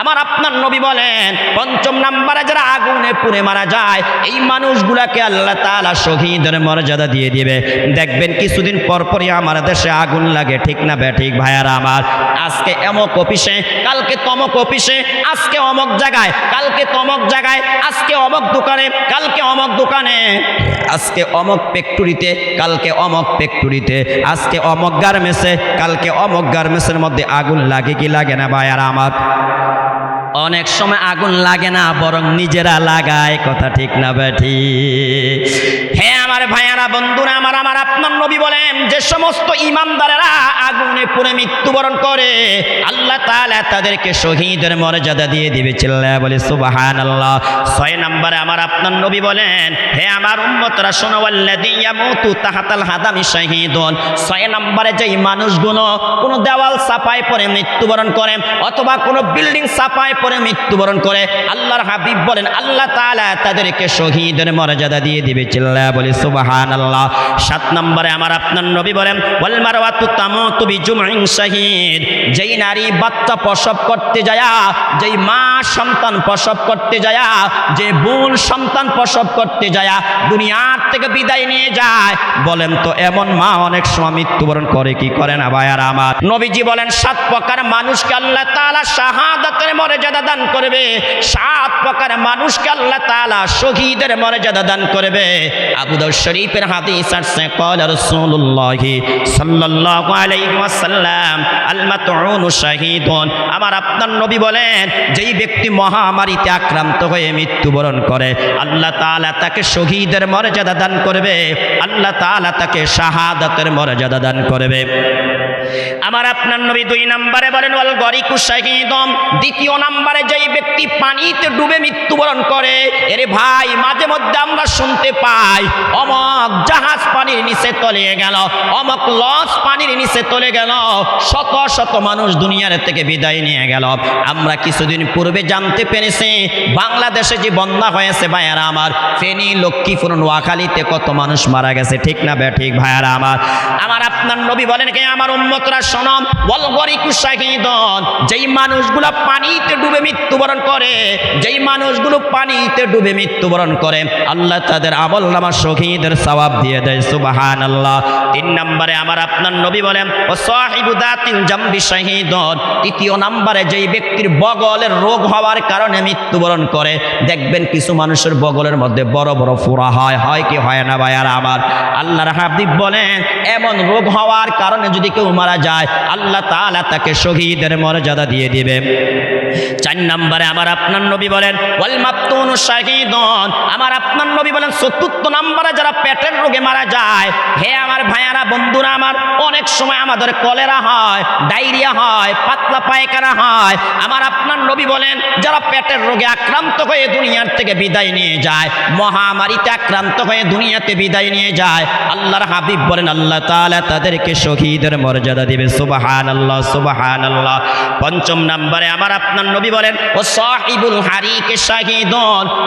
আমার আপনার নবী বলেন, পঞ্চম নাম্বারে যারা আগুনে পুড়ে মারা যায়, এই মানুষগুলাকে আল্লাহ তাআলা শহীদের মর্যাদা দিয়ে দিবে। দেখবেন কিছুদিন পর পরই আমার দেশে আগুন লাগে, ঠিক না বে, ঠিক ভাইয়ারা আমার? আজকে এমক অফিসে, কালকে তমক অফিসে, আজকে অমক জায়গায়, কালকে তমক জায়গায়, আজকে অমক দোকানে, কালকে অমক দোকানে। আজকে অমক ফ্যাক্টরিতে, কালকে অমক ফ্যাক্টরিতে। আজকে অমক গার্মেন্টসে, কালকে অমক গার্মেন্টসের মধ্যে আগুন লাগে কি লাগে না ভাইয়ারা আমার? অনেক সময় আগুন লাগে না, বরং নিজেরা লাগায়, কথা ঠিক না ব্যাঠি হ্যাঁ আমার ভাইয়ারা, বন্ধুরা, আমার আমার, আপনার নবী বলেন, যে সমস্ত ইমানদারেরা আগুনে পুরে মৃত্যুবরণ করে, আল্লাহ তাআলা তাদেরকে শহীদের মর্যাদা দিয়ে দিবে চিল্লা বলে সুবাহান আল্লাহ ছয় নম্বরে আমার আপনার নবী বলেন, হে আমার উম্মতরা, শোনো তাহাতাল হাদামি শাহীদুন। ছয় নম্বরে যেই মানুষগুলো কোনো দেওয়াল চাপায় পরে মৃত্যুবরণ করে, অথবা কোনো বিল্ডিং চাপায় পরে মৃত্যুবরণ করে, আল্লাহর হাবিব বলেন, আল্লাহ তাআলা তাদেরকে শহীদের মর্যাদা দিয়ে দিবে চিল্লা বলে সুবাহান আল্লাহ সাত নম্বরে আমার আপনার নবী বলেন তামুতু। বিজুমইন শাহিদ। যেই নারী বাচ্চা প্রসব করতে যায়া, যেই মা সন্তান প্রসব করতে যায়া, যে বোন সন্তান প্রসব করতে যায়া, দুনিয়ার থেকে বিদায় নিয়ে যায়। বলেন তো, এমন মা অনেক সময় মৃত্যুবরণ করে, কি করে না ভাইয়ার আমার? নবীজি বলেন, সাত প্রকার মানুষকে আল্লাহ তালা শাহাদাতের মর্যাদা দান করবে। সাত প্রকার মানুষকে আল্লাহ তালা শহীদের মর্যাদা দান করবে। আবুদ শরীফের হাতে আসছে, কল রসুল্লাহি সাল্লাল্লাহু আমার আপনার নবী বলেন, যেই ব্যক্তি মহামারীতে আক্রান্ত হয়ে মৃত্যুবরণ করে, আল্লাহ তালা তাকে শহীদের মর্যাদা দান করবে, আল্লাহ তালা তাকে শাহাদাতের মর্যাদা দান করবে। আমার আপনার নবী দুই নম্বরে বলেন ওয়াল গরিকু শাহিদম দ্বিতীয় নম্বরে যেই ব্যক্তি পানিতে ডুবে মৃত্যুবরণ করে, এরে ভাই, মাঝে মধ্যে আমরা শুনতে পাই, অমক জাহাজ পানির নিচে তলিয়ে গেল। অমক লস পানির নিচে তলে গেল। শত শত মানুষ দুনিয়ার থেকে বিদায় নিয়ে গেল। আমরা কিছুদিন পূর্বে জানতে পেরেছি, বাংলাদেশে যে বন্যা হয়েছে ভাইয়ারা আমার, ফেনী, লক্ষ্মীপুর, নোয়াখালীতে কত মানুষ মারা গেছে। ঠিক না বে ঠিক ভাইয়ারা আমার। আমার আপনার নবী বলেন কে? আমার উম্মতরা শোনম বল গরিকু শাহিদন যেই মানুষগুলো পানিতে ডুবে মৃত্যুবরণ করে, যেই মানুষগুলো পানিতে ডুবে মৃত্যুবরণ করে, আল্লাহ তাদের আমল নামা শহীদের সওয়াব দিয়ে দেয় সুবাহান আল্লাহ তিন নম্বরে আমার আপনার নবী বলেন, ও সাহিবু দাতিন জাম্বি শাহিদন। তৃতীয় নম্বরে, যেই ব্যক্তির বগলের রোগ হওয়ার কারণে মৃত্যুবরণ করে। দেখবেন কিছু মানুষের বগলের মধ্যে বড় বড় ফোড়া হয় হয় কি হয় না ভাই আর আমার? আল্লাহর হাবিব বলেন, এমন রোগ হওয়ার কারণে যদি কেউ মারা যায়, আল্লাহ তাআলা তাকে শহীদের মর্যাদা দিয়ে দিবে। চার নম্বরে আমার আপনার নবী বলেন, ওয়াল শাহিদন। আমার আপনার নবী বলেন, চতুর্থ নম্বরে যারা পেটের রোগে মারা যায় হে আমার ভাইয়ারা, বন্ধুরা আমার, অনেক সময় আমাদের কলেরা হয়, ডায়রিয়া হয়, পাতলা পায়খানা হয়। আমার আপনার নবী বলেন, যারা পেটের রোগে আক্রান্ত হয়ে দুনিয়ার থেকে বিদায় নিয়ে যায়, মহামারীতে আক্রান্ত হয়ে দুনিয়াতে বিদায় নিয়ে যায়, আল্লাহর হাবিব বলেন, আল্লাহ তালা তাদেরকে শহীদের মর্যাদা দিবে। সুবাহান আল্লাহ সুবাহান আল্লাহ পঞ্চম নম্বরে আমার আপনার নবী বলেন, ও সাহিবুল হারিকে শাহিদন